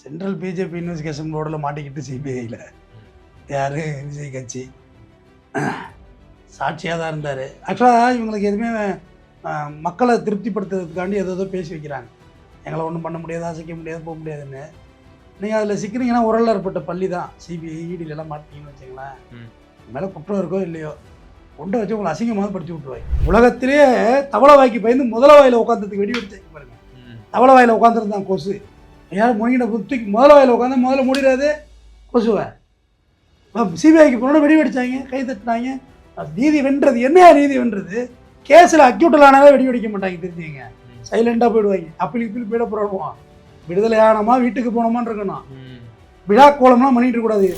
Central BJP investigation போர்டில் மாட்டிக்கிட்டு சிபிஐயில் யார்? விஜய் கட்சி. சாட்சியாக தான் இருந்தார். ஆக்சுவலாக இவங்களுக்கு எதுவுமே மக்களை திருப்திப்படுத்துறதுக்காண்டி ஏதோ ஏதோ பேசி வைக்கிறாங்க. எங்களை ஒன்றும் பண்ண முடியாது அசைக்க முடியாது போக முடியாதுன்னு. நீங்கள் அதில் சிக்கிறீங்கன்னா உரல்ல ஏற்பட்ட பள்ளி தான். சிபிஐ இடியிலலாம் மாட்டீங்கன்னு வச்சுங்களேன். மேலே குற்றம் இருக்கோ இல்லையோ கொண்டு வச்சு உங்களை அசிங்கமாக படுத்தி விட்டுருவாங்க. உலகத்திலேயே தவளை வாய்க்கு பயந்து முதல வாயில் உட்காந்ததுக்கு வெடி வெடிச்சாங்க பாருங்க. ம். தவளை வாயில் உட்காந்துருந்தான் கொசு யார் முழுங்கின புத்திக்கு முதல்ல வாயில் உட்காந்து முதல்ல முடியாது கொசுவை சிபிஐக்கு போனோட வெடி வெடிச்சாங்க கை தட்டினாங்க. நீதி வென்றது என்னையா நீதி வென்றது? கேஸில் அக்யூட்டல் ஆனாலே வெடி வெடிக்க மாட்டாங்க தெரிஞ்சுங்க. சைலண்டாக போயிடுவாங்க. அப்படி இப்படி போயிட போடுவோம் விடுதலை ஆனோமா வீட்டுக்கு போனோமான்னு இருக்கணும். விழா கோலம்லாம் பண்ணிட்டு இருக்கக்கூடாது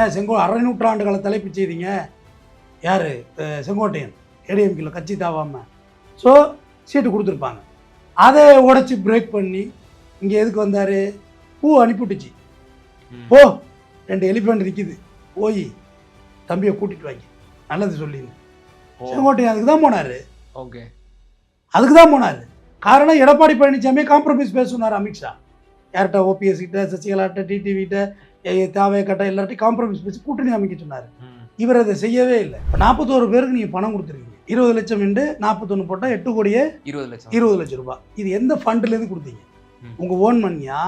ஏன் செங்கோ அரை நூற்றாண்டு கால தலைப்பு செய்தீங்க? யார்? செங்கோட்டையன். ஏடிஎம்கில் கட்சி தாவாம. ஸோ சீட்டு கொடுத்துருப்பாங்க. அதை உடைச்சி பிரேக் பண்ணி இங்கே எதுக்கு வந்தார்? பூ அனுப்பிவிட்டுச்சு. போ ரெண்டு எலிஃபண்ட் நிற்கிது போய் தம்பியை கூட்டிட்டு வாங்க. நல்லது சொல்லிங்க ஓ, செங்கோட்டையன் அதுக்கு தான் போனார். ஓகே. அதுக்கு தான் போனார். காரணம் எடப்பாடி பழனிசாமி காம்ப்ரமைஸ் பேச சொன்னார் அமித்ஷா. யார்கிட்ட ஓபிஎஸ் கிட்ட சசிகலாட்ட டிடிவிட்ட தாவே கட்ட எல்லார்ட்டையும் காம்ப்ரமைஸ் பேசி கூட்டணி அமைக்க சொன்னார். இவர் அதை செய்யவே இல்லை. இப்போ நாற்பத்தோரு பேருக்கு நீங்கள் பணம் கொடுத்துருக்கீங்க. இருபது லட்சம் என்று நாற்பத்தொன்று போட்டால் எட்டு கோடியே இருபது லட்சம். இருபது லட்சம் ரூபாய் இது எந்த ஃபண்டுலேருந்து கொடுத்தீங்க. உங்கள் ஓன் மணியா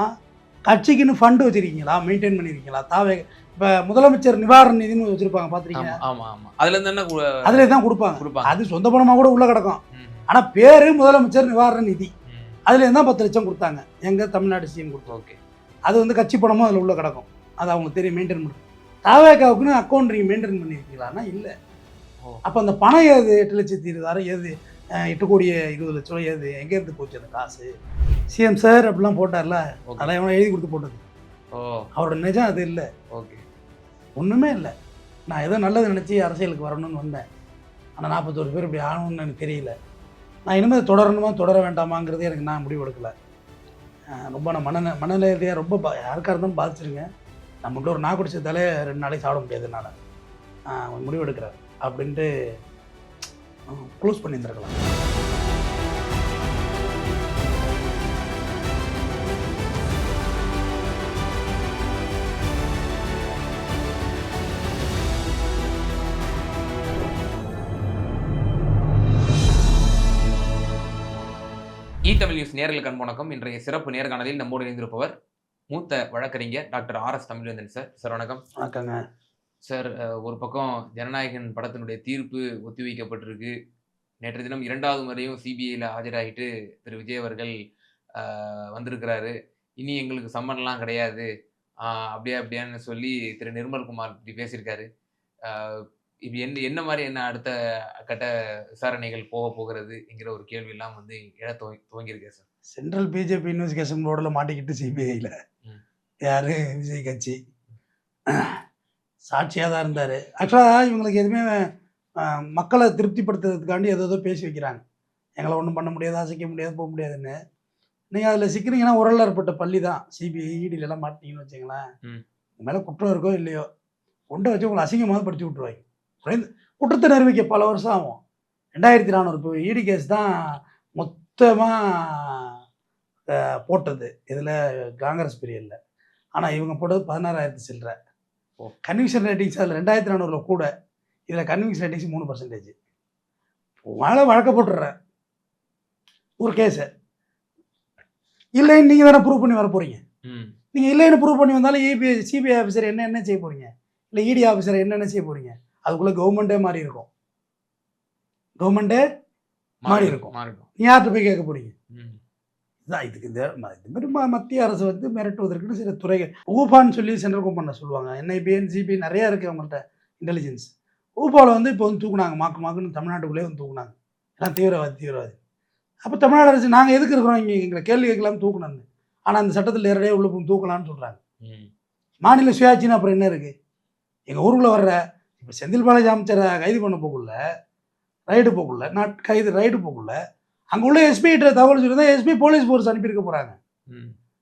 கட்சிக்குன்னு ஃபண்டு வச்சிருக்கீங்களா? மெயின்டைன் பண்ணியிருக்கீங்களா தாவே இப்போ முதலமைச்சர் நிவாரண நிதினு வச்சுருப்பாங்க பார்த்துருக்கீங்க ஆமா ஆமா ஆமா. அதுல இருந்து என்ன கு- அதிலே தான் கொடுப்பாங்க. கொடுப்பாங்க. அது சொந்த பணமாக கூட உள்ள கிடக்கும். ஆனால் பேர் முதலமைச்சர் நிவாரண நிதி. ம். அதுல இருந்தால் பத்து லட்சம் கொடுத்தாங்க. எங்க தமிழ்நாடு சிஎம் கொடுத்தோம் ஓகே. அது வந்து கட்சி பணமும் அதில் உள்ள கிடக்கும். அது அவங்களுக்கு தெரியும் மெயின்டைன் பண்ண தாவேக்காவுக்குன்னு அக்கௌண்ட் நீங்கள் மெயின்டைன் பண்ணியிருக்கீங்களான்னா இல்லை. அப்போ அந்த பணம் ஏது எட்டு லட்சத்தி இருபதாயிரம் ஏது எட்டு கோடியே இருபது லட்ச ரூபா ஏது எங்கேருந்து போச்சு அந்த காசு? சிஎம் சார் அப்படிலாம் போட்டார்ல. அதெல்லாம் எவனோ எழுதி கொடுத்து போட்டது. ஓ. அவரோட நிஜம் அது இல்லை. ஓகே. ஒன்றுமே இல்லை. நான் ஏதோ நல்லது நினச்சி அரசியலுக்கு வரணும்னு வந்தேன். ஆனால் நாற்பத்தோரு பேர் இப்படி ஆகணும்னு எனக்கு தெரியல. நான் இனிமேல் தொடரணுமா தொடர வேண்டாமாங்கிறது எனக்கு நான் முடிவு எடுக்கல. ரொம்ப நான் மன மனநிலையாக ரொம்ப பா யாருக்காக இருந்தாலும் பாதிச்சிருங்க. நம்மகிட்ட ஒரு நான் குடிச்சதாலே ரெண்டு நாளைக்கு சாப்பிட முடியாது என்னால். முடிவு எடுக்கிறேன். அப்படின்ட்டு க்ளோஸ் பண்ணியிருந்திருக்கலாம். தமிழ் நியூஸ் நேர்களுக்கு வணக்கம். இன்றைய சிறப்பு நேர்காணலில் நம்மோடு இணைந்திருப்பவர் மூத்த வழக்கறிஞர் doctor R S Tamilvendhan sir. Sir வணக்கம். வணக்கங்க. சார் ஒரு பக்கம் ஜனநாயகன் படத்தினுடைய தீர்ப்பு ஒத்திவைக்கப்பட்டிருக்கு. நேற்று தினம் இரண்டாவது முறையும் சிபிஐயில் ஆஜராகிட்டு திரு. விஜய் அவர்கள் வந்திருக்கிறாரு. இனி எங்களுக்கு சம்மன்லாம் கிடையாது. அப்படியா அப்படியான்னு சொல்லி திரு. நிர்மல்குமார் இப்படி பேசியிருக்காரு. இது என்ன என்ன மாதிரி என்ன அடுத்த கட்ட விசாரணைகள் போக போகிறது என்கிற ஒரு கேள்வியெல்லாம் வந்து எழ துவங்கி துவங்கியிருக்கேன் சார். சென்ட்ரல் பிஜேபி இன்வெஸ்டிகேஷன் போர்டில் மாட்டிக்கிட்டு சிபிஐயில். யார்? விஜய் கட்சி. சாட்சியாக தான் இருந்தார். ஆக்சுவலாக இவங்களுக்கு எதுவுமே மக்களை திருப்திப்படுத்துறதுக்காண்டி ஏதோ பேசி வைக்கிறாங்க. எங்களை ஒன்றும் பண்ண முடியாது அசைக்க முடியாது போக முடியாதுன்னு. நீங்கள் அதில் சிக்கிறீங்கன்னா உரல்ல ஏற்பட்ட பள்ளி தான். சிபிஐ இடியிலலாம் மாட்டிங்கன்னு வச்சுங்களேன் ம். உங்க மேலே குற்றம் இருக்கோ இல்லையோ கொண்டு வச்சு உங்களை அசிங்கமாக படுத்தி விட்ருவாங்க குறைந்த குற்றத்தை நிரூபிக்க பல வருஷம் ஆகும். ரெண்டாயிரத்தி நானூறு இப்போ இடி கேஸ் தான் மொத்தமாக போட்டது. இதில் காங்கிரஸ் பீரியடில் ஆனால் இவங்க போட்டது பதினாறாயிரத்து சில்லற. ஓ. கன்விக்ஷன் ரேட்டிங்ஸ் அதில் ரெண்டாயிரத்தி நானூறில் கூட இதில் கன்விக்ஷன் ரேட்டிங்ஸ் மூணு பர்சன்டேஜ் மேலே வழக்க போட்டுடுறேன் ஒரு கேஸை இல்லைன்னு நீங்கள் தானே ப்ரூவ் பண்ணி வர போகிறீங்க நீங்கள் இல்லைன்னு ப்ரூவ் பண்ணி வந்தாலும் இபிஐ சிபிஐ ஆஃபீஸர் என்ன என்ன செய்ய போகிறீங்க இல்லை இடி ஆஃபீஸர் என்னென்ன செய்ய போகிறீங்க அதுக்குள்ளே கவர்மெண்ட்டே மாறி இருக்கும். கவர்மெண்ட்டே மாறி இருக்கும். நீ யார்கிட்ட போய் கேட்க போகிறீங்க ம் இதான் இதுக்கு இந்த ம- இது மாதிரி ம- மத்திய அரசு வந்து மிரட்டுவதற்குன்னு சில துறைகள் ஊபான்னு சொல்லி சென்ட்ரல் கவர்மெண்ட் சொல்லுவாங்க. என்ஐபி என்சிபி நிறையா இருக்குது அவங்கள்ட்ட இன்டெலிஜென்ஸ் ஊபாவில் வந்து இப்போ வந்து தூக்குனாங்க மாக்கு மாக்குன்னு தமிழ்நாட்டுக்குள்ளே வந்து தூக்குனாங்க. எல்லாம் தீவிரவாதி தீவிரவாதி. அப்போ தமிழ்நாடு அரசு நாங்கள் எதுக்கு இருக்கிறோம்? இங்கே எங்களை கேள்வி கேட்கலாம் தூக்கணும்னு ஆனால் அந்த சட்டத்தில் நேரடியாக உள்ள போய் தூக்கலாம்னு சொல்கிறாங்க மாநில சுயாட்சின்னு அப்புறம் என்ன இருக்குது எங்கள் ஊருக்குள்ளே வர்ற இப்போ செந்தில் பாலாஜி அமைச்சரை கைது பண்ண போக்குள்ள ரைடு போக்குள்ள நாட் கைது ரைடு போக்குள்ள அங்கே உள்ள எஸ்பி கிட்ட தகவல் சொல்லியிருந்தா எஸ்பி போலீஸ் ஃபோர்ஸ் அனுப்பியிருக்க போகிறாங்க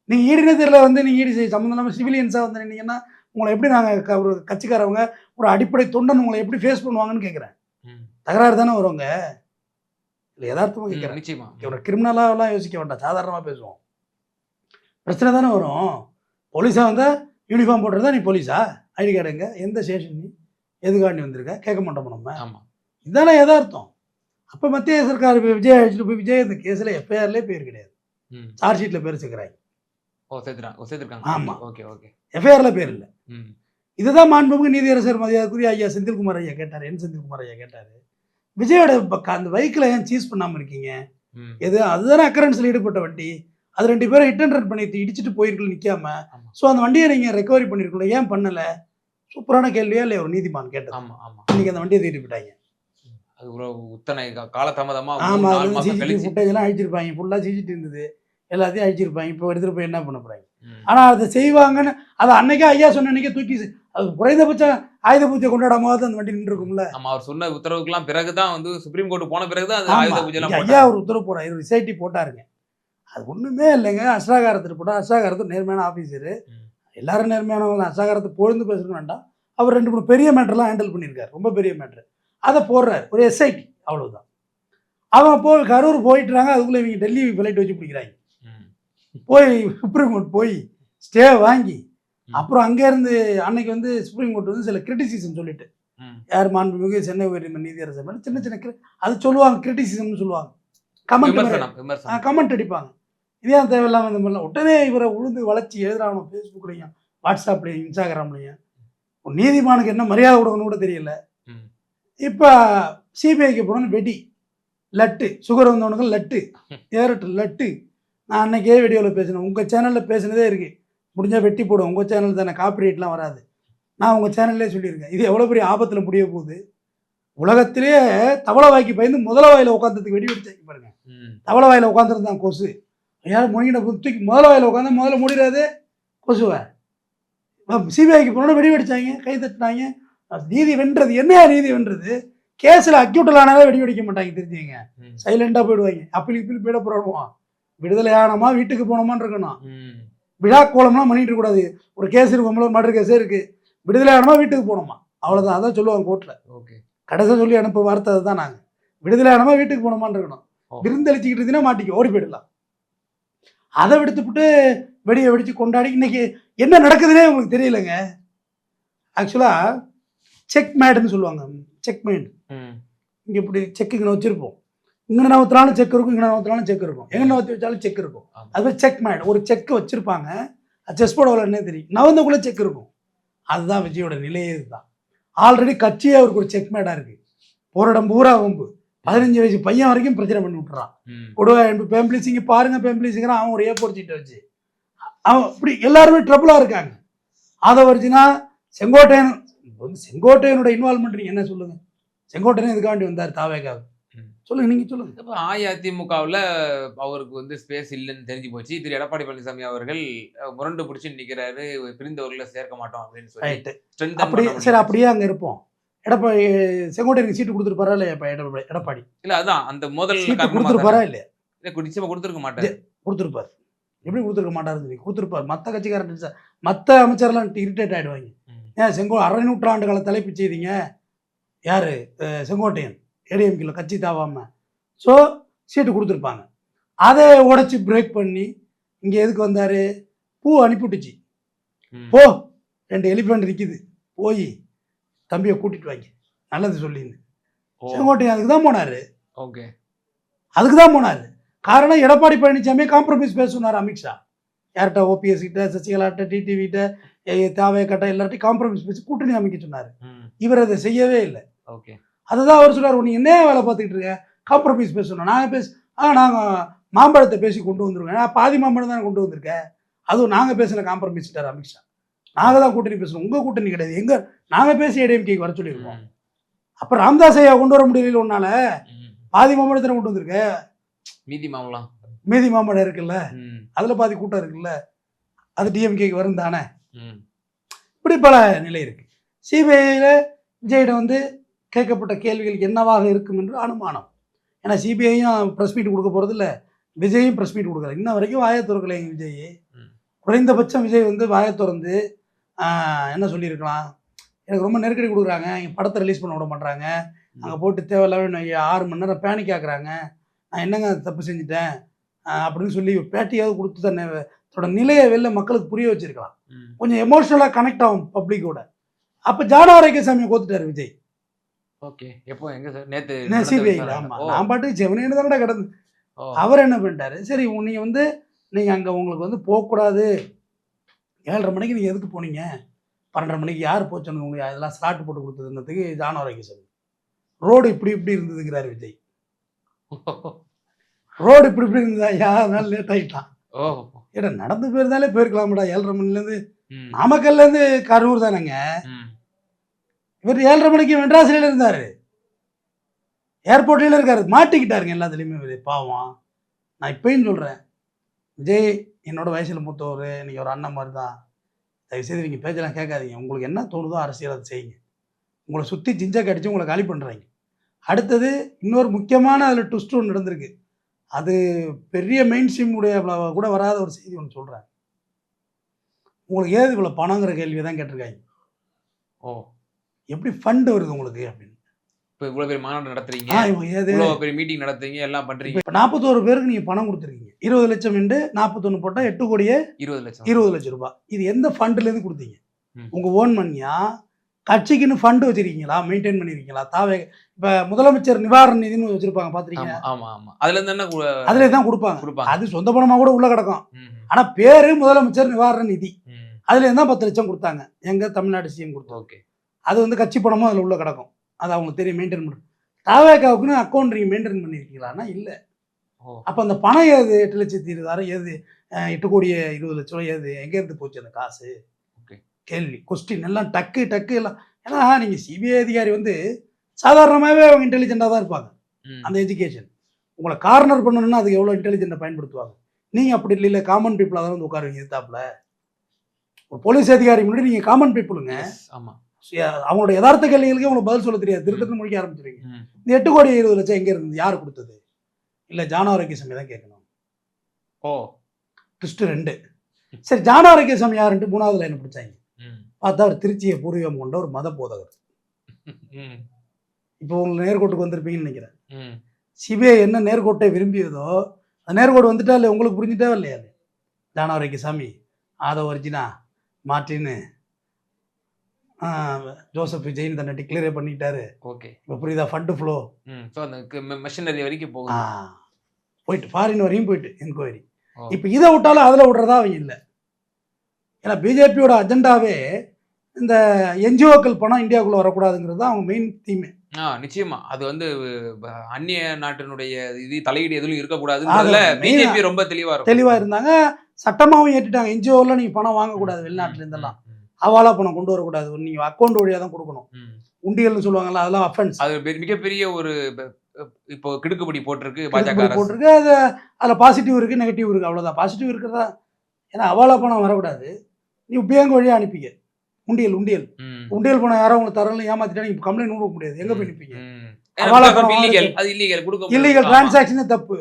நீங்கள் ஈடு தெரியல வந்து நீங்கள் ஈடு செய்ய சம்மந்தம் இல்லாமல் சிவிலியன்ஸாக வந்து நின்னீங்கன்னா உங்களை எப்படி நாங்கள் ஒரு கட்சிக்காரவங்க ஒரு அடிப்படை தொண்டன் உங்களை எப்படி ஃபேஸ் பண்ணுவாங்கன்னு கேட்குறேன் தகராறு தானே வருவாங்க இல்லை யதார்த்தமாக கேட்குறேன் நிச்சயமா. ஒரு கிரிமினலாகலாம் யோசிக்க வேண்டாம். சாதாரணமாக பேசுவோம். பிரச்சனை தானே வரும். போலீஸாக வந்தால் யூனிஃபார்ம் போட்டுருந்தா நீ போலீஸா? ஐடி கார்டு எங்க? எந்த ஸ்டேஷன் நீ? எதுக்காண்டி வந்திருக்க? கேட்க மாட்டோம் நம்ம? ஆமா. இதுதானே யதார்த்தம். அப்போ மத்திய சர்க்கார் இப்ப விஜய் அழைச்சிட்டு போய் விஜய் இந்த கேஸில் எஃப்ஐஆர்லேயே பேர் கிடையாது. சார்ஜ் ஷீட்டில் பேர் சேர்க்குறாங்க ஓ சேர்த்துருக்காங்க. ஆமா. Okay okay. எஃப்ஐஆரில் பேர் இல்லை. இதுதான் மாண்புமிகு நீதியரசர் மரியாதைக்குரிய ஐயா செந்தில்குமார் ஐயா கேட்டார். என் செந்தில்குமார் ஐயா கேட்டார். விஜயோட அந்த பைக்கில் ஏன் சீஸ் பண்ணாமல் இருக்கீங்க? எது அதுதானே அக்கரன்ஸில் ஈடுபட்ட வண்டி. அது ரெண்டு பேரும் ஹிட் அண்ட் ரன் பண்ணி இடிச்சிட்டு போயிருக்கல நிற்காம. ஸோ அந்த வண்டியை நீங்கள் ரெக்கவரி பண்ணிருக்கல ஏன் பண்ணலை? சூப்பரான கேள்வியா இல்லை ஒரு நீதிமான் கேட்டது. ஆமா ஆமா. இன்னைக்கு அந்த வண்டியை தூக்கிட்டு போயிட்டாங்க. அது ஒரு உத்தனை கா- காலதாமதமா மூணு, ஆமாம் சிசிடிவி அழிச்சிருப்பாங்க. ஃபுல்லாக சிசிடிவி இருந்தது. எல்லாத்தையும் அழிச்சிருப்பாங்க. இப்போ எடுத்துகிட்டு போய் என்ன பண்ண போகிறாங்க. ஆனால் அதை செய்வாங்கன்னு அதை அன்னைக்கே ஐயா சொன்ன அன்னைக்கே தூக்கி அது குறைந்தபட்சம் ஆயுத பூஜை கொண்டாடாமாவது அந்த வண்டி நின்று இருக்கும்ல ஆமா அவர் சொன்ன உத்தரவுக்கெல்லாம் பிறகுதான் வந்து சுப்ரீம் கோர்ட் போன பிறகுதான் அது ஆமா. ஆயுத பூஜை ஐயா ஒரு உத்தரவு போறாரு. இவர் ரிசைட்டி போட்டாருங்க. அது ஒண்ணுமே இல்லைங்க. அஷ்டாகாரத்தில் போட்டா அஷ்டாகாரத்து நேர்மையான ஆஃபீஸரு. எல்லாரும் எல்லாரும் நேர்மையானவங்க அஷ்டாகாரத்தை பொழுது பேசணும் வேண்டாம். அவர் ரெண்டு மூணு பெரிய மேட்டர்லாம் ஹேண்டில் பண்ணியிருக்காரு. ரொம்ப பெரிய மேட்ரு அதை போடுறாரு. ஒரு எஸ்ஐடி அவ்வளவுதான். அவன் போய் கரூர் போயிட்டுறாங்க அதுக்குள்ள இவங்க டெல்லி ஃப்ளைட் வச்சு பிடிக்கிறாங்க. போய் சுப்ரீம் கோர்ட் போய் ஸ்டே வாங்கி. அப்புறம் அங்கேருந்து அன்னைக்கு வந்து சுப்ரீம் கோர்ட் வந்து சில கிரிட்டிசிசம் சொல்லிட்டு. யார் மாண்புமிகு சென்னை உயர்நீதிமன்ற நீதியரசர் மேல சின்ன சின்ன அது சொல்லுவாங்க கிரிட்டிசிசம்னு சொல்லுவாங்க. கமெண்ட் கமெண்ட் அடிப்பாங்க. இதே ஏன் தேவையில்லாம இந்த மாதிரிலாம்? உடனே இவரை உழுந்து வளர்ச்சி எழுதுறாங்க ஃபேஸ்புக்லையும் வாட்ஸ்அப்லையும் இன்ஸ்டாகிராம்லையும் நீதிமானுக்கு என்ன மரியாதை கொடுக்கணும் கூட தெரியல. இப்போ சிபிஐக்கு போனோன்னு வெடி. லட்டு. சுகர் வந்தவனுக்கு லட்டு. ஏரட்டு லட்டு. நான் அன்னைக்கே வீடியோவில் பேசினேன். உங்கள் சேனலில் பேசினதே இருக்கு. முடிஞ்சால் வெட்டி போடும் உங்கள் சேனல் தானே. காப்பிரைட்லாம் வராது. நான் உங்கள் சேனல்லே சொல்லியிருக்கேன். இது எவ்வளோ பெரிய ஆபத்தில் முடிய போகுது. உலகத்திலேயே தவளை வாய்க்கு பயந்து முதல வாயில உட்காந்ததுக்கு வெடி வெடிச்சாங்க பாருங்க. ம். தவளை வாயில உட்காந்துருந்தான் கொசு. யார் முழுங்கின போது தூக்கி முதல வாயில உட்காந்து முதல்ல முடியாது கொசுவை. சிபிஐக்கு போனோட வெடி வெடிச்சாங்க. கை தட்டினாங்க. நீதி வென்றது. என்னையா நீதி வென்றது? கேஸில் அக்யூட்டல் ஆனாலே வெடி வெடிக்க மாட்டாங்க தெரிஞ்சுங்க. சைலண்டாக போயிடுவாங்க. அப்பீல் இப்பீல் போயிட போடுவோம் விடுதலை ஆனோமா வீட்டுக்கு போனோமான்னு இருக்கணும். விழா கோலம்லாம் பண்ணிட்டு இருக்கக்கூடாது ஒரு கேஸ் இருக்கு ஒரு மர்டர் கேஸே இருக்கு. விடுதலை ஆனோமா வீட்டுக்கு போனோமா? அவ்வளோதான் அதான் சொல்லுவாங்க கோர்ட்டில் ஓகே. கடைசியாக சொல்லி அனுப்ப வார்த்தை அதுதான் நாங்கள் விடுதலை ஆனோமா வீட்டுக்கு போனோமான்னு இருக்கணும். விருந்தளிச்சுக்கிட்டு இருந்தீங்கன்னா மாட்டிக்க ஓடி போயிடலாம். அதை விடுத்துப்புட்டு வெடியை வெடிச்சு கொண்டாடி இன்னைக்கு என்ன நடக்குதுன்னே உங்களுக்கு தெரியலங்க. ஆக்சுவலாக செக் மேடுன்னு சொல்லுவாங்க. Checkmate. இங்கே இப்படி செக் இங்கே வச்சிருப்போம். இங்கே நவத்தினாலும் செக் இருக்கும் இங்கே நவத்தினாலும் செக் இருக்கும். எங்கே நவத்தி வச்சாலும் செக் இருக்கும். ஆமா. அது செக் மேட் ஒரு செக் வச்சிருப்பாங்க. செஸ் போர்டு விளையாடுனே தெரியும். நவந்தக்குள்ளே செக் இருக்கும். அதுதான் விஜயோட நிலையே இதுதான். ஆல்ரெடி கட்சியே அவருக்கு ஒரு செக் மேடாக இருக்கு. போராடம் பூரா வம்பு. பதினஞ்சு வயசு பையன் வரைக்கும் பிரச்சனை பண்ணி விட்டுறான். கொடுவா பேம்பிளிசிங்க பாருங்க பேம்பிளிசிங்கிறான் அவன் ஒரு ஏப்போர் சீட்டை வச்சு. அவன் இப்படி எல்லாருமே ட்ரபுளாக இருக்காங்க. அதை வச்சுனா செங்கோட்டையன் இப்ப வந்து செங்கோட்டையனோட இன்வால்மெண்ட் என்ன சொல்லுங்க? செங்கோட்டையன் இதுக்காண்டி வந்தார் தாவேக்காக ம். சொல்லுங்க நீங்கள் சொல்லுங்க. இப்ப அஇஅதிமுகவுல அவருக்கு வந்து ஸ்பேஸ் இல்லைன்னு தெரிஞ்சு போச்சு. திரு. எடப்பாடி பழனிசாமி அவர்கள் முரண்டு பிடிச்சு நிக்கிறாரு. பிரிந்தவர்களை சேர்க்க மாட்டோம் அப்படின்னு சொல்லி பண்ண சரி. அப்படியே அங்கே இருப்போம். எடப்பாடி செங்கோட்டையனுக்கு சீட்டு கொடுத்துருப்பாரா இல்லையா இப்போ எடப்பாடி? இல்ல அதான் அந்த முதல் கொடுத்துருப்பாரா. இல்லையா? இல்ல, நிச்சயமா கொடுத்துருக்க மாட்டாரு. கொடுத்துருப்பார். எப்படி கொடுத்துருக்க மாட்டாருன்னு சொல்லி கொடுத்துருப்பார். மற்ற கட்சிக்காரன் மற்ற அமைச்சர்லாம் இரிட்டேட் ஆகிடுவாங்க. ஏன் செங்கோ அரை நூற்றாண்டு கால தலைப்பு செய்தீங்க? யார்? செங்கோட்டையன் ஏடிஎம்கில் கட்சி தாவாம. ஸோ சீட்டு கொடுத்துருப்பாங்க. அதை உடைச்சி பிரேக் பண்ணி இங்கே எதுக்கு வந்தார்? பூ அனுப்பிவிட்டுச்சு. போ ரெண்டு எலிஃபெண்ட் நிற்கிது போய் தம்பியை கூட்டிட்டு வாங்க. நல்லது சொல்லின்னு. செங்கோட்டையன் அதுக்கு தான் போனார். ஓகே. அதுக்கு தான் போனார். காரணம் எடப்பாடி பழனிசாமி காம்ப்ரமைஸ் பேச சொன்னார் அமித்ஷா. யார்கிட்ட ஓபிஎஸ் கிட்ட சசிகலாட்ட டிடிவிட்ட தாவே கட்ட எல்லார்ட்டையும் காம்ப்ரமைஸ் பேசி கூட்டணி அமைக்க சொன்னார். இவர் அதை செய்யவே இல்லை. ஓகே. அதுதான் அவர் சொன்னார் நீ என்ன வேலை பார்த்துக்கிட்டு இருக்க? காம்ப்ரமைஸ் பேசணும் நாங்கள் பேச ஆ நாங்கள் மாம்பழத்தை பேசி கொண்டு வந்துருவோம். நான் பாதி மாம்பழம் தானே கொண்டு வந்திருக்கேன் அதுவும் நாங்கள் பேசின காம்ப்ரமைஸ்ட்டார் அமித்ஷா. நாங்கள் தான் கூட்டணி பேசணும். உங்கள் கூட்டணி கிடையாது. எங்க நாங்கள் பேசி ஏடிஎம்கேக்கு வர சொல்லியிருக்கோம். ம். அப்போ ராம்தாஸ் ஐயா கொண்டு வர முடியல உன்னால. பாதி மாம்பழத்தை கொண்டு வந்திருக்க? மீதி மாமலாம் மீதி மாம்பழம் இருக்குல்ல. அதில் பாதி கூட்டம் இருக்குல்ல? அது டிஎம்கேக்கு வரும் தானே. இப்படி பல நிலை இருக்கு. சிபிஐயில் விஜயிடம் வந்து கேட்கப்பட்ட கேள்விகள் என்னவாக இருக்கும் என்று அனுமானம். ஏன்னா சிபிஐயும் ப்ரெஸ் மீட் கொடுக்க போகிறது இல்லை. விஜயும் ப்ரெஸ் மீட் கொடுக்கல. இன்ன வரைக்கும் வாயை திறக்கலைங்க விஜய். குறைந்தபட்சம் விஜய் வந்து வாயை திறந்து என்ன சொல்லியிருக்கலாம்? எனக்கு ரொம்ப நெருக்கடி கொடுக்குறாங்க. இங்கே படத்தை ரிலீஸ் பண்ண விட மாட்டாங்க அங்கே போட்டு தேவையில்லாம ஆறு மணி நேரம் பேனிக் ஆக்குறாங்க. நான் என்னங்க தப்பு செஞ்சுட்டேன்? அப்படின்னு சொல்லி பேட்டியாவது கொடுத்து தன்னை தன்னோட நிலையை வெளில மக்களுக்கு புரிய வச்சிருக்கலாம். கொஞ்சம் எமோஷ்னலாக கனெக்ட் ஆகும் பப்ளிக்கோட அப்போ ஜான ஆரோக்கியசாமியை கோத்துட்டாரு விஜய். ஓகே. எப்போ? எங்க சார்? நேத்து என்ன நடந்த சிபிஐல விசாரணை. ஆமா. ஓ, நான் பாட்டு செவனேன்னு தானடா கிடந்து. அவர் என்ன பண்ணிட்டாரு? சரி உ- நீங்க வந்து நீங்க அங்க உங்களுக்கு வந்து போகக்கூடாது. ஏழரை மணிக்கு நீங்க எதுக்கு போனீங்க? பன்னெண்டரை மணிக்கு யார் போச்சோன்னு உங்களுக்கு அதெல்லாம் ஸ்லாட் போட்டு கொடுத்ததுன்றதுக்கு ஜான ஆரோக்கியசாமி ரோடு இப்படி இப்படி இருந்ததுங்கிறாரு விஜய். ரோடு இப்படி இப்படி இருந்ததா? யாருனால லேட் ஆயிட்டான். ஓ ஏடா நடந்து போயிருந்தாலே போயிருக்கலாம்டா ஏழரை மணிலேருந்து. நாமக்கல்லேருந்து கரூர் தானேங்க. இவர் ஏழரை மணிக்கு மெட்ராஸ்ல இருந்தாரு. ஏர்போர்ட்ல இருக்காரு. மாட்டிக்கிட்டாருங்க எல்லாத்துலேயுமே இவரு பாவம். நான் இப்பயும் சொல்றேன். விஜய் என்னோட வயசுல மூத்தவர் நீங்க ஒரு அண்ணன் மாதிரி தான் தயவுசெய்து நீங்க பேச்செல்லாம் கேட்காதீங்க. உங்களுக்கு என்ன தோணுதோ அரசியல் அதை செய்யுங்க. உங்களை சுத்தி ஜிஞ்சா கடிச்சு உங்களை காலி பண்றாங்க. அடுத்தது இன்னொரு முக்கியமான அதில் ட்விஸ்ட் ஒன்று நடந்திருக்கு. அது பெரிய மெயின் ஸ்ட்ரீம் உடைய கூட வராத ஒரு செய்தி ஒன்று சொல்றேன். உங்களுக்கு ஏது இவ்வளோ பணங்கிற கேள்வி தான் கேட்டிருக்காங்க. ஓ. எப்படி ஃபண்ட் வருது உங்களுக்கு அப்படின்னு. இப்போ இவ்வளவு பெரிய மாநாடு நடத்துறீங்க. இவ்வளவு பெரிய மீட்டிங் நடத்துறீங்க எல்லாம் பண்றீங்க. இப்போ நாற்பத்தோரு பேருக்கு நீங்கள் பணம் கொடுத்துருக்கீங்க. இருபது லட்சம் இண்டு நாற்பத்தொன்று போட்டால் எட்டு கோடியே இருபது லட்சம். இருபது லட்சம் ரூபாய். இது எந்த ஃபண்டுலேருந்து கொடுத்தீங்க. உங்கள் ஓன் மணியா கட்சிக்குன்னு ஃபண்டு வச்சிருக்கீங்களா? மெயின்டைன் பண்ணிருக்கீங்களா? தாவே இப்போ முதலமைச்சர் நிவாரண நிதின்னு வச்சிருப்பாங்க பார்த்துருக்கீங்க ஆமா ஆமா ஆமா. அதுல இருந்து என்ன அதிலே தான் கொடுப்பாங்க. கொடுப்பாங்க. அது சொந்த பணமாக கூட உள்ள கிடக்கும். ஆனால் பேரு முதலமைச்சர் நிவாரண நிதி. அதுல தான் பத்து லட்சம் கொடுத்தாங்க. எங்க தமிழ்நாடு சிஎம் கொடுத்தாங்க ஓகே. அது வந்து கட்சி பணமும் அதில் உள்ள கிடக்கும். அது அவங்களுக்கு தெரியும் மெயின்டைன் பண்ண தாவேக்காவுக்குன்னு அக்கௌண்ட் நீங்கள் மெயின்டைன் பண்ணியிருக்கீங்களான்னா இல்லை. அப்போ அந்த பணம் ஏது? எட்டு லட்சத்தி இருபதாயிரம் ஏது? எட்டு கோடி இருபது லட்ச ரூபா ஏது? எங்கேருந்து போச்சு அந்த காசு. கேள்வி கொஸ்டின் எல்லாம் டக்கு டக்கு எல்லாம். ஏன்னா நீங்கள் சிபிஐ அதிகாரி வந்து சாதாரணமாகவே அவங்க இன்டெலிஜென்ட்டாக தான் இருப்பாங்க. அந்த எஜுகேஷன் உங்களை கார்னர் பண்ணணும்னா அதுக்கு எவ்வளோ இன்டெலிஜென்ட்டை பயன்படுத்துவாங்க? நீங்கள் அப்படி இல்லை காமன் பீப்புளாக தான் வந்து உட்காருவீங்க எதிர்த்தாப்புல. ஒரு போலீஸ் அதிகாரி முன்னாடி நீங்கள் காமன் பீப்புளுங்க Yes, ஆமா. அவங்களோட யதார்த்த கேள்விகளுக்கு உங்களுக்கு பதில் சொல்ல தெரியாது. திருத்தன்னு முடிக்க ஆரம்பிச்சிருவீங்க. இந்த எட்டு கோடி இருபது லட்சம் எங்கே இருந்தது? யார் கொடுத்தது? இல்லை ஜான ஆரோக்கியசாமி தான் கேட்கணும். ஓ. ட்விஸ்ட் ரெண்டு. சரி ஜான ஆரோக்கியசாமி யாருன்ட்டு மூணாவது லைன் பிடிச்சாங்க. பார்த்தா அவர் திருச்சியை பூர்வீகம் கொண்ட ஒரு மத போதகர். இப்போ உங்களுக்கு நேர்கோட்டுக்கு வந்திருப்பீங்கன்னு நினைக்கிறேன். சிபிஐ என்ன நேர்கோட்டை விரும்பியதோ அந்த நேர்கோடு வந்துட்டா இல்லை உங்களுக்கு புரிஞ்சுட்டா இல்லையா அது? ஆரோக்கியசாமி ஆதவ ஒரிஜினா மார்டின்னு ஜோசப் விஜய்னு தன்னை டிக்ளேரே பண்ணிட்டாரு. ஓகே. இப்போ புரியுதா? ஃபண்டு ஃப்ளோ ஸோ அந்த மெஷினரி வரைக்கும் ஆ. போகுது போயிட்டு ஃபாரின் வரையும் போயிட்டு என்கொயரி. இப்போ இதை விட்டாலும் அதில் விடுறதா அவங்க இல்லை. ஏன்னா பிஜேபியோட அஜெண்டாவே இந்த என்ஜிஓக்கள் பணம் இந்தியாவுக்குள்ள வரக்கூடாதுங்கிறது தான் அவங்க மெயின் தீமே ஆ நிச்சயமா. அது வந்து அந்நிய நாட்டினுடைய இது தலையீடு எதுவும் இருக்கக்கூடாது பிஜேபி ரொம்ப தெளிவா இருக்கும். தெளிவாக இருந்தாங்க. சட்டமாகவும் ஏற்றிட்டாங்க என்ஜிஓவில் நீங்கள் பணம் வாங்கக்கூடாது வெளிநாட்டுல இருந்தெல்லாம். ம், ஹவாலா பணம் கொண்டு வரக்கூடாது. நீங்கள் அக்கௌண்ட் வழியாக தான் கொடுக்கணும். உண்டியல்னு சொல்லுவாங்கல்ல அதெல்லாம் அஃபென்ஸ் அது மிகப்பெரிய ஒரு இப்போ கிடுக்குப்படி போட்டிருக்கு பாஜக போட்டிருக்கு. அது அதில் பாசிட்டிவ் இருக்குது நெகட்டிவ் இருக்குது அவ்வளோதான் பாசிட்டிவ் இருக்கிறதா? ஏன்னா ஹவாலா பணம் வரக்கூடாது. நீ பேங்க் வழியாக அனுப்பிக்க. உண்டியல் உண்டியல். உண்டியல் பணம் யாரோ உங்களுக்கு தரல ஏமாத்திட்டா நீங்க கம்ப்ளைண்ட் கொடுக்க முடியாது எங்க போய் நிப்பீங்க இல்லீகல். டிரான்சாக்ஷனே தப்பு.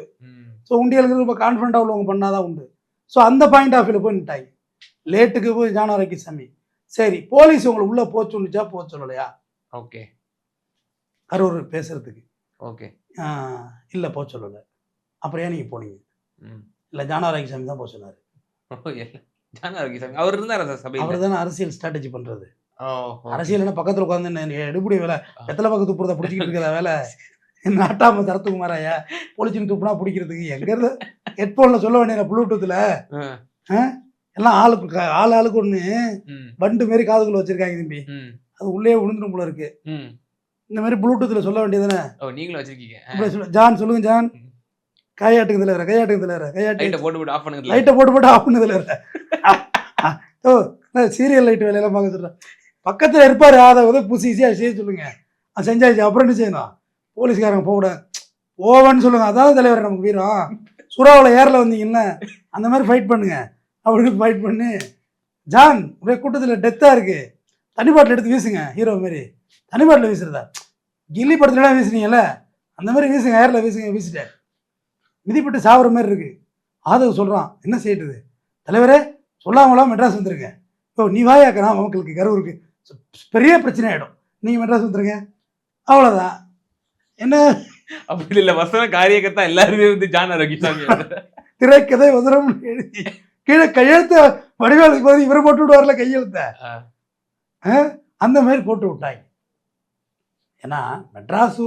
ஸோ உண்டியலுக்கு ரொம்ப கான்ஃபிடண்டாக உள்ளவங்க பண்ணாதான் உண்டு. ஸோ அந்த பாயிண்ட் ஆஃப் வியூல போய் நிட்டாங்க லேட்டுக்கு போய் ஜானவரைக்கு சாமி. சரி போலீஸ் உங்களை உள்ள போக சொல்லுச்சா போக சொல்லலையா? ஓகே. கரூர் பேசுறதுக்கு. ஓகே. இல்ல போக சொல்லலை. அப்புறம் ஏன் நீங்க போனீங்க. இல்ல ஜானவரைக்கு சாமி தான் போக சொன்னாரு. அவர் இருந்தாரா சார் சபையில? அவர் தானே அரசியல் ஸ்ட்ராட்டஜி பண்றது. அரசியல் என்ன பக்கத்துல உட்காந்து எடுபடி வேலை? வெத்தலை பக்கம் துப்புறத பிடிச்சிக்கிட்டு இருக்கிற வேலை? நாட்டாம தரத்துக்குமாராயா? பொலிச்சின்னு துப்புனா பிடிக்கிறதுக்கு எங்க இருந்து? ஹெட்போன்ல சொல்ல வேண்டிய ப்ளூடூத்ல எல்லாம் ஆளுக்கு ஆள் ஆளுக்கு ஒண்ணு. ம், பண்டு மாரி காதுக்குள்ள வச்சிருக்காங்க தம்பி. அது உள்ளே விழுந்துடும் போல இருக்கு. இந்த மாதிரி ப்ளூடூத்ல சொல்ல வேண்டியதுதானே? நீங்களும் வச்சிருக்கீங்க. ஜான் சொல்லுங்க ஜான். கையாட்டுக்கு தலைவர கையாட்டுக்கு தலைவர கையாட்டு. போட்டு போட்டு ஆஃப் பண்ணுங்க. லைட்டை போட்டு போட்டு ஆஃப் பண்ணதுல ஓ சீரியல் லைட் வேலையெல்லாம் பார்க்க சொல்றேன் பக்கத்தில் இருப்பார் அதை வந்து புசி ஈஸியாக செய்ய சொல்லுங்க. அது செஞ்சாச்சு அப்புறம் என்ன செய்யணும்? போலீஸ்காரங்க போகக்கூடாது. போவன்னு சொல்லுங்க. அதான் தலைவர் நமக்கு வீரம். சுறாவில் ஏரில் வந்தீங்கன்னா அந்த மாதிரி ஃபைட் பண்ணுங்க. அப்படின்னு ஃபைட் பண்ணு ஜான் ஒரே கூட்டத்தில் டெத்தாக இருக்குது தண்ணி பாட்டில் எடுத்து வீசுங்க ஹீரோ மாதிரி தண்ணி பாட்டில் வீசுறதா? கில்லி படத்துலலாம் வீசுனீங்கல்ல? அந்த மாதிரி வீசுங்க ஏரில் வீசுங்க வீசிட்டேன். மிதிப்பட்டு சாவுற மாதிரி இருக்குது ஆதவ் சொல்கிறான் என்ன செய்யறது? தலைவரே சொல்லாமலாம் மெட்ராஸ் வந்துருங்க ஓ நீ வாயாக்கனா மக்களுக்கு கரூருக்கு பெரிய பிரச்சனை ஆகிடும் நீங்கள் மெட்ராஸ் வந்துருங்க அவ்வளோதான் என்ன? அப்படி இல்ல வசன காரியக்கர்த்தா எல்லாருமே வந்து ஜான் ஆரோக்கியசாமி திரைக்கதை வசனம் எழுதி கீழே கையெழுத்த வடிவேலுக்கு போது இவரை போட்டு விடுவார்ல கையெழுத்த? அந்த மாதிரி போட்டு விட்டாங்க ஏன்னா மெட்ராஸு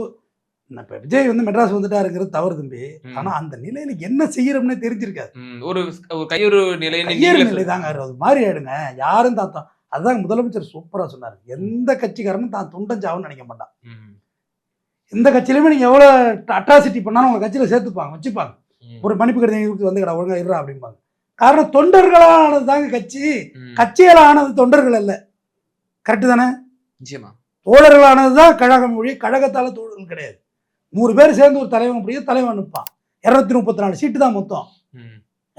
இப்போ விஜய் வந்து மெட்ராஸ் வந்துட்டாருங்கிறது தவறு தம்பி. ஆனா அந்த நிலையில என்ன செய்யறோம்னே தெரிஞ்சிருக்காது. ஒரு கையேறு நீங்களே நிலை தாங்க. அது மாதிரி ஆயிடுங்க. யாரும் தான் தான் அதுதான் முதலமைச்சர் சூப்பரா சொன்னார். எந்த கட்சிக்காரனும் தான் துண்டம் சாவுன்னு நினைக்க மாட்டான். எந்த கட்சியிலுமே நீங்க எவ்வளவு அட்ராசிட்டி பண்ணாலும் உங்க கட்சியில சேர்த்துப்பாங்க வச்சுப்பாங்க. ஒரு மன்னிப்பு கடிதம் கொடுத்து வந்து கடை ஒழுங்கா இருறா அப்படிம்பாங்க. காரணம் தொண்டர்களானது தாங்க கட்சி. ஆனது தொண்டர்கள் அல்ல. கரெக்டு தானே? நிச்சயமா. தோழர்களானது தான் கழகம் மொழி கழகத்தால தோழர்கள் கிடையாது. நூறு பேர் சேர்ந்து ஒரு தலைவன் முடியும் தலைவன் நிற்பான் இரநூத்தி முப்பத்தி நாலு சீட்டு தான் மொத்தம்.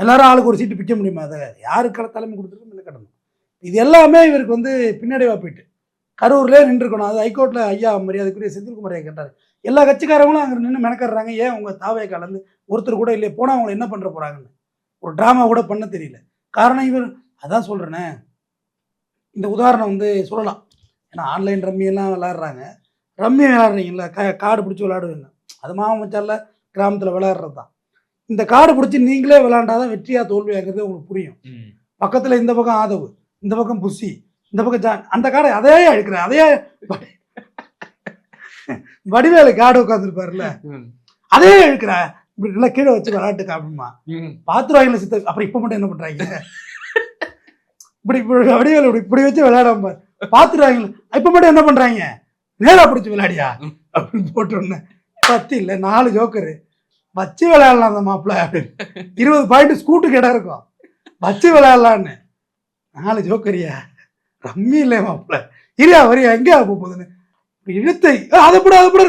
எல்லாரும் ஆளுக்கு ஒரு சீட்டு பிக்க முடியுமா? அதை யாருக்கெல்லாம் தலைமை கொடுத்துருக்கு என்ன கடணும் இது எல்லாமே இவருக்கு வந்து பின்னடைவா போயிட்டு. கரூர்லேயே நின்றுக்கணும் அது ஹைகோர்ட்டில் ஐயா மரியாதைக்குரிய செந்தில்குமார் ஐயா கேட்டார். எல்லா கட்சிக்காரங்களும் அங்கே நின்று மெனக்கடுறாங்க. ஏன் உங்கள் தாவே கலந்து ஒருத்தர் கூட இல்லையே போனால் அவங்களை என்ன பண்ணுற போகிறாங்கன்னு ஒரு ட்ராமா கூட பண்ண தெரியல. காரணம் இவர் அதான் சொல்கிறேனே இந்த உதாரணம் வந்து சொல்லலாம். ஏன்னா ஆன்லைன் ரம்மி எல்லாம் விளையாடுறாங்க. ரம்மி விளையாடுறீங்கல்ல? க கார்டு பிடிச்சி விளையாடுவீங்க. அது மாமா மச்சால கிராமத்தில் விளையாடுறது தான் இந்த கார்டு பிடிச்சி நீங்களே விளையாண்டாதான் வெற்றியா தோல்வியாங்கிறது உங்களுக்கு புரியும். பக்கத்தில் இந்த பக்கம் ஆதவு இந்த பக்கம் புசி இந்த பக்கம் ஜான் அந்த காடை அதே எடுக்கிறேன் அதே வடி- வடிவேலு காடு உட்காந்துருப்பாருல்ல ம், அதே எடுக்கிற இப்படி நல்லா கீழே வச்சு விளையாட்டு அப்படிமா ம். பாத்துருவாங்கல்ல சித்த அப்புறம் இப்போ மட்டும் என்ன பண்றாங்க? இப்படி இப்படி வடிவேலு இப்படி இப்படி வச்சு விளையாடாம பாரு. பாத்துருவாங்கல்ல இப்போ மட்டும் என்ன பண்றாங்க? நேரா பிடிச்சி விளையாடியா? அப்படின்னு போட்டு பத்து இல்லை நாலு ஜோக்கரு. வச்சு விளையாடலாம் அந்த மாப்பிள்ள அப்படின்னு. இருபது பாயிண்ட் ஸ்கூட்டுக்கு இடம் இருக்கும். வச்சு விளையாடலான்னு. நாலு ஜோக்கரியா? ரம்மி இல்லை மாப்பிள்ள. இரியா வரியா? எங்கே போக போகுதுன்னு. இழுத்தை "ஆ, அதை போட அதை போட.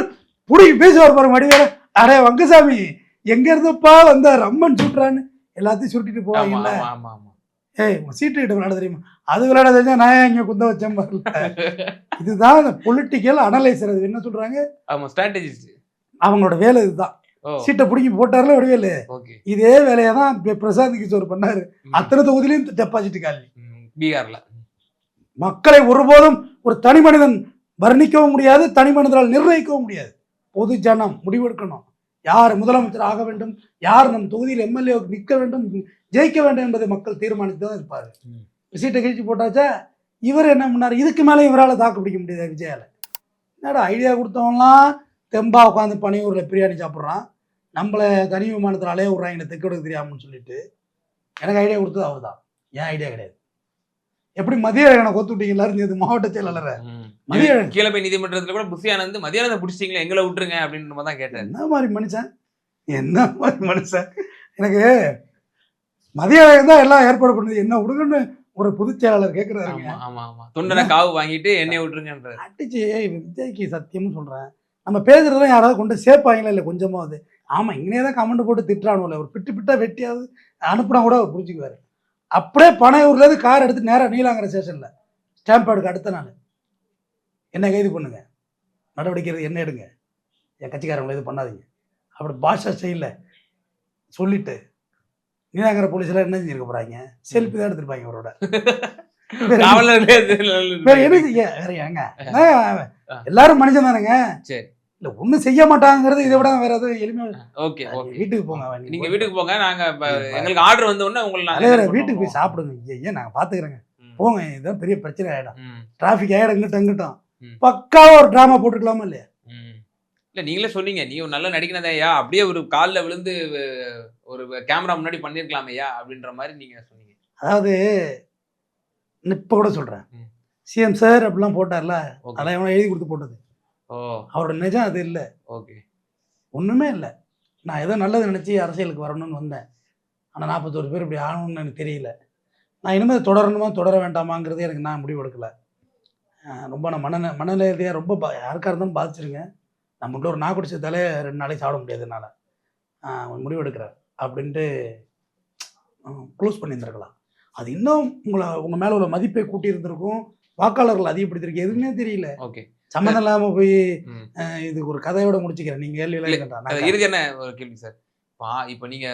புடி பேசுவார் பாருங்க வடிவேல அரே வங்கசாமி எங்க இருந்தப்பா வந்த ரம்மன் சுட்டுறான்னு? எல்லாத்தையும் சுருட்டிட்டு ஆமா போவாங்கல்ல. ஆமா ஆமா ஆமா. ஏய் சீட்டு கிட்ட விளையாட தெரியுமா? அது விளையாட தெரிஞ்சா நான் இங்க குந்த வச்சேன் பாருல. இதுதான் பொலிட்டிக்கல் அனலைசர் அது என்ன சொல்றாங்க? ஆமா ஸ்ட்ராட்டஜிஸ்ட் அவங்களோட வேலை இதுதான். சீட்டை பிடிங்கி போட்டார்ல வடிவேலு இதே வேலையை தான் பிரசாந்த் கிஷோர் பண்ணாரு. அத்தனை தொகுதியிலையும் டெபாசிட் காலி. பீகார்ல. மக்களை ஒருபோதும் ஒரு தனி மனிதன் வர்ணிக்கவும் முடியாது தனி மனிதனால் நிர்ணயிக்கவும் முடியாது. பொது ஜனம் முடிவெடுக்கணும். யார் முதலமைச்சர் ஆக வேண்டும்? யார் நம் தொகுதியில் எம்எல்ஏ நிற்க வேண்டும்? ஜெயிக்க வேண்டும் என்பதை மக்கள் தீர்மானித்து தான் இருப்பாரு. சீட்டை கழிச்சு போட்டாச்சா? இவர் என்ன பண்ணார் இதுக்கு மேலே இவரால் தாக்கு பிடிக்க முடியாது விஜயால. என்னடா ஐடியா கொடுத்தவன்லாம் தெம்பா உட்காந்து பனையூரில் பிரியாணி சாப்பிட்றான். நம்மளை தனி விமானத்தில் அலைய விட்றாங்க தெற்கோடுக்கு தெரியாமன்னு சொல்லிட்டு. எனக்கு ஐடியா கொடுத்தது அவர் தான் ஏன் ஐடியா கிடையாது. எப்படி மதிய எனக்கு கொத்து விட்டீங்க எல்லாரும் சேர்ந்து? மாவட்ட செயலாளரை. மதிய- கீழமை நீதிமன்றத்துல கூட புஷி ஆனந்த் மதியானத்தை பிடிச்சிங்களா எங்களை விட்டுருங்க அப்படின்னு தான் கேட்டாரு என்ன மாதிரி மனுஷன்? என்ன மாதிரி மனுஷன்? எனக்கு மதிய தான் எல்லாம் ஏற்பாடு பண்ணுது. என்ன விடுங்கன்னு ஒரு பொதுச் செயலாளர் கேட்குறாருங்க ஆமா ஆமா தொண்டனை காவு வாங்கிட்டு என்னைய விட்டுருங்கன்றாரு. அடிச்சு விஜய்க்கு சத்தியம்னு சொல்கிறேன் நம்ம பேசுறதுலாம் யாராவது கொண்டு சேர்ப்பாங்களா இல்லை கொஞ்சமாவது. ஆமாம் இங்கனே தான் கமெண்ட் போட்டு திட்டுறானுல ஒரு பிட்டு பிட்டா வெட்டியாவது அனுப்புனா கூட அவர் புரிஞ்சுக்குவார். அப்படியே பனையூர்லேருந்து கார் எடுத்து நேராக நீலாங்கர ஸ்டேஷனில் ஸ்டாம்ப் எடுக்க அடுத்த நாள். என்ன கைது பண்ணுங்க? நடவடிக்கை என்ன எடுங்க? என் கட்சிக்காரங்களை இது பண்ணாதீங்க. அப்படி பாஷா ஸ்டைலில் சொல்லிட்டு நீலாங்கர போலீஸ்லாம் என்ன செஞ்சிருக்க போகிறாங்க செல்ஃபி தான் எடுத்திருப்பாங்க அவரோட வேற என்ன வேற ஏங்க? எல்லாரும் மனுஷன் தானேங்க. சரி. இல்ல ஒண்ணும் செய்ய மாட்டாங்கிறது இதை விட வேற எதுவும் எளிமையா ஓகே ஓகே. வீட்டுக்கு போங்க நீங்க வீட்டுக்கு போங்க நாங்க எங்களுக்கு ஆர்டர் வந்த உடனே உங்களை நாங்க தலைவரே help வீட்டுக்கு போய். சாப்பிடுங்க. ஐயா நாங்க பாத்துக்கிறோங்க. போங்க இதான் பெரிய பிரச்சனை ஆயிடும். ம், டிராபிக் ஆயிடும் இங்கிட்டும் இங்கிட்டும். பக்காவா ஒரு டிராமா போட்டுக்கலாமா இல்லையா. இல்ல நீங்களே சொன்னீங்க. நீ நல்ல நடிக்கிறதையா அப்படியே ஒரு கால்ல விழுந்து ஒரு கேமரா முன்னாடி பண்ணிருக்கலாமையா அப்படின்ற மாதிரி நீங்க சொன்னீங்க. அதாவது இப்ப கூட சொல்றேன். சிஎம் சார் அப்படிலாம் போட்டார்ல அதெல்லாம் எவனோ எழுதி கொடுத்து போட்டது. ஓ. அவரோட நிஜம் அது இல்ல. ஓகே. ஒண்ணுமே இல்லை. நான் ஏதோ நல்லது நினைச்சு அரசியலுக்கு வரணும்னு வந்தேன். ஆனா நாற்பத்தோரு பேர் இப்படி ஆகணும்னு எனக்கு தெரியல. நான் இனிமேல் தொடரணுமா தொடர வேண்டாமாங்கிறது எனக்கு நான் முடிவு எடுக்கல. ரொம்ப நான் மன மனநிலையாக ரொம்ப பா யாருக்காக இருந்தாலும் பாதிச்சிருங்க. நம்மகிட்ட ஒரு நாக்குடி சேர்த்தாலே ரெண்டு நாளைக்கு சாப்பிட முடியாது என்னால். முடிவு எடுக்கிறேன் அப்படின்ட்டு க்ளோஸ் பண்ணியிருந்திருக்கலாம். அது இன்னும் உங்களை உங்கள் மேலே உள்ள மதிப்பை கூட்டி இருந்திருக்கும் வாக்காளர்கள் அதிகப்படுத்திருக்கு எதுவுமே தெரியல. ஓகே. சம்மந்தம் இல்லாமல் போய் ம். அஹ் இது ஒரு கதையோட முடிச்சுக்கிறேன். நீங்கள் கேள்வியெல்லாம் அது கேட்டா இறுதியான ஒரு கேள்வி சார்? பா இப்போ நீங்க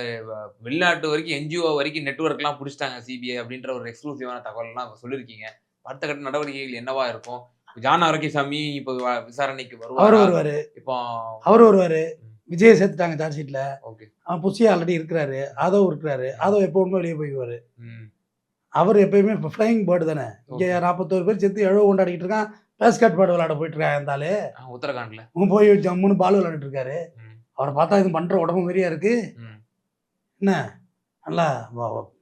வெளிநாட்டு வரைக்கும் என்ஜிஓ வரைக்கும் நெட்ஒர்க்லாம் பிடிச்சிட்டாங்க சிபிஐ அப்படின்ற ஒரு எக்ஸ்க்ளூசிவான தகவல்லாம் சொல்லியிருக்கீங்க. அடுத்த கட்ட நடவடிக்கைகள் என்னவா இருக்கும்? ஜான் ஆரோக்கியசாமி இப்போ விசாரணைக்கு அவர் வருவார். வருவார் இப்போ அவர் வருவார். விஜயை சேர்த்துட்டாங்க சார்ஜ் ஷீட்டில் ஓகே. அவன் புஷி ஆல்ரெடி இருக்கிறாரு. ஆதவ் இருக்கிறாரு. ஆதவ் எப்பவுமே வெளியே போய்க்குவார் ம். அவர் எப்பயுமே இப்போ ஃப்ளையிங் பேர்டு தானே. இங்கே. நாற்பத்தோரு பேர் சேர்த்து எழுபது கொண்டாடிக்கிட்டு இருக்கான். பேஸ்கட் பேர்டு விளையாட போயிட்டு இருக்கான் இருந்தாலே உத்தரகாண்ட்ல. போய் ஜம்முன்னு பால் விளையாடிட்டு இருக்காரு. அவரை பார்த்தா இது பண்ணுற உடம்பு மாதிரியா இருக்கு. என்ன? நல்லா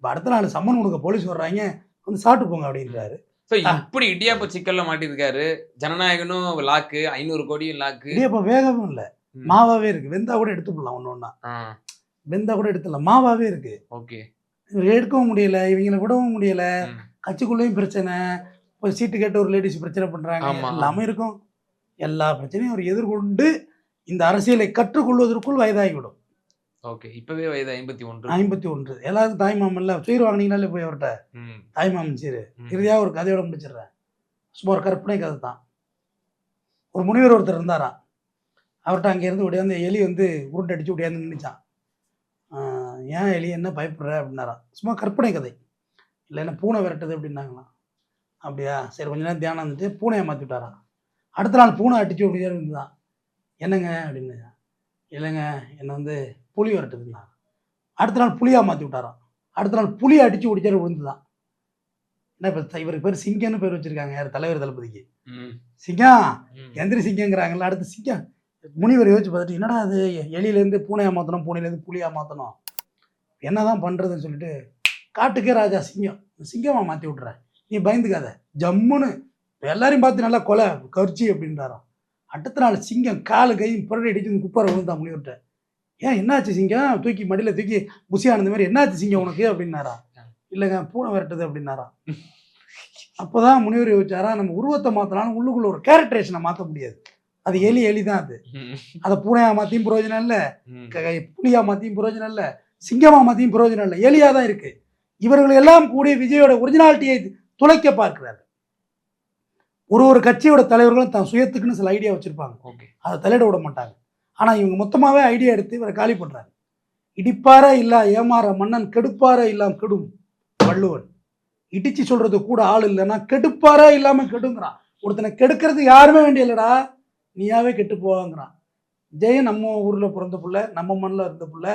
அடுத்த நாள் சம்மன் கொடுக்க போலீஸ் வர்றாங்க. வந்து சாப்பிட்டு போங்க அப்படின்றாரு. ஸோ இப்படி இடியாப்ப சிக்கல்ல மாட்டிருக்காரு ஜனநாயகனும் லாக்கு ஐநூறு கோடியும் லாக்கு. இடியப்ப வேகமும் இல்லை. மாவாவே இருக்கு. வெந்தா கூட எடுத்துக்கலாம் ஒன்று ஒன்றா ஆ. வெந்தா கூட எடுத்துடலாம். மாவாவே இருக்கு. ஓகே. எடுக்கவும் முடியல. இவங்களை விடவும் முடியல. கட்சிக்குள்ளேயும் பிரச்சனை. இப்போ சீட்டு கேட்ட ஒரு லேடிஸ் பிரச்சனை பண்றாங்க. எல்லாமே இருக்கும். எல்லா பிரச்சனையும் அவர் எதிர்கொண்டு இந்த அரசியலை கற்றுக்கொள்வதற்குள் வயதாகிவிடும். ஓகே இப்பவே வயது ஐம்பத்தி ஒன்று. ஐம்பத்தி ஒன்று. எல்லாருக்கும் தாய்மாமன்ல சீர் வாங்கினீங்கனாலே போய் அவர்கிட்ட தாய்மாமன் சீர். ம். இறுதியாக ஒரு கதையோட முடிச்சிடுறேன். சும்மா ஒரு கற்பனை கதை தான். ஒரு முனிவர் ஒருத்தர் இருந்தாராம். அவர்கிட்ட அங்கேருந்து ஒடியாந்து எலி வந்து உருண்டை அடிச்சு ஒடியாந்து நின்றுச்சான் ஏன் எலி என்ன பயப்படுற? அப்படின்னாராம். சும்மா கற்பனை கதை. இல்லை என்ன பூனை விரட்டுது? அப்படின்னாங்களாம். அப்படியா சரி கொஞ்ச நேரம் தியானம் வந்துட்டு பூனையை மாற்றி விட்டாராம். அடுத்த நாள் பூனை அடிச்சு அப்படியே இருந்துதான் என்னங்க? அப்படின்னு. இல்லைங்க என்னை வந்து புலி விரட்டுதுன்னா அடுத்த நாள் புலியாக மாற்றி விட்டாராம். அடுத்த நாள் புலியை அடிச்சு ஒடிச்சாரு விழுந்துதான். என்ன இப்போ இவருக்கு பேர் சிங்கம்னு பேர் வச்சிருக்காங்க யார் தலைவர் தளபதிக்கு. ம். சிங்கம். எந்திரி சிங்கங்கிறாங்கல்ல அடுத்து சிங்கம் முனிவர் யோசிச்சு பார்த்துட்டு என்னடா அது எலியிலேருந்து பூனையாக மாற்றணும் பூனையிலேருந்து புலியாக மாற்றணும் என்னதான் பண்ணுறதுன்னு சொல்லிட்டு காட்டுக்கே ராஜா சிங்கம். சிங்கமாக மாற்றி விட்றேன் நீ பயந்துக்காத. ஜம்முன்னு எல்லாரையும் பார்த்து நல்லா கொலை கரிச்சி அப்படின்றாராம். அடுத்த நாள் சிங்கம் காலு கை புரடி அடிச்சு குப்பார விழுந்தான் முனிவர்கிட்ட ஏன் என்னாச்சு சிங்கம் தூக்கி மடியில் தூக்கி புசியானது மாதிரி என்னாச்சு சிங்கம் உனக்கு அப்படின்னாரா? இல்லைங்க பூனை விரட்டுது அப்படின்னாரா? அப்போதான் முனிவர் யோசிச்சாரா நம்ம உருவத்தை மாற்றலாம் உள்ளுக்குள்ள ஒரு கேரக்டரேஷனை மாற்ற முடியாது. அது எலி எலி தான் அது. அதை பூனையா மாற்றியும் பிரயோஜனம் இல்லை ம். க- புலியா மாற்றியும் பிரயோஜனம் இல்லை சிங்கமா மாற்றியும் பிரயோஜனம் இல்லை எலியா தான் இருக்கு. இவர்கள் எல்லாம் கூடி விஜயோட ஒரிஜினாலிட்டியை துளைக்க பார்க்கிறார்கள். ஒரு ஒரு கட்சியோட தலைவர்களும் தன் சுயத்துக்குன்னு சில ஐடியா வச்சிருப்பாங்க. அதை தலையிட விட மாட்டாங்க. ஆனால் இவங்க மொத்தமாகவே ஐடியா எடுத்து இவரை காலி பண்ணுறாங்க இடிப்பார இல்லா ஏமாற மன்னன் கெடுப்பார இல்லாம் கெடும் வள்ளுவன். இடிச்சு சொல்றது கூட ஆள் இல்லைன்னா கெடுப்பாரே இல்லாமல் கெடுங்கிறான். ஒருத்தனை கெடுக்கிறது யாருமே வேண்டிய இல்லடா நீயாவே கெட்டு போவாங்கிறான். ஜெயன் நம்ம ஊரில் பிறந்த புள்ள நம்ம மண்ணில் இருந்த புள்ள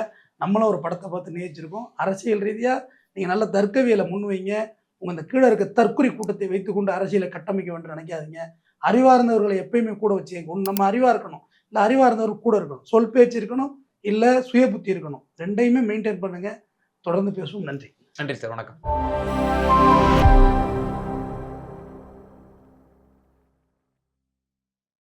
நம்மளும் ஒரு படத்தை பார்த்து நேசிச்சிருக்கோம். அரசியல் ரீதியாக நீங்கள் நல்ல தர்க்கவியலை முன்வைங்க உங்கள் இந்த கீழே இருக்க தற்குறி கூட்டத்தை வைத்துக்கொண்டு அரசியலை கட்டமைக்க வேண்டும் நினைக்காதீங்க. அறிவார்ந்தவர்களை எப்பயுமே கூட வச்சு நம்ம அறிவாக இருக்கணும். இல்லை அறிவார்ந்தவர் கூட இருக்கணும். சொல் பேச்சு இருக்கணும். இல்லை சுய புத்தி இருக்கணும். ரெண்டையுமே மெயின்டைன் பண்ணுங்கள் தொடர்ந்து பேசுவோம். நன்றி. நன்றி சார். வணக்கம்.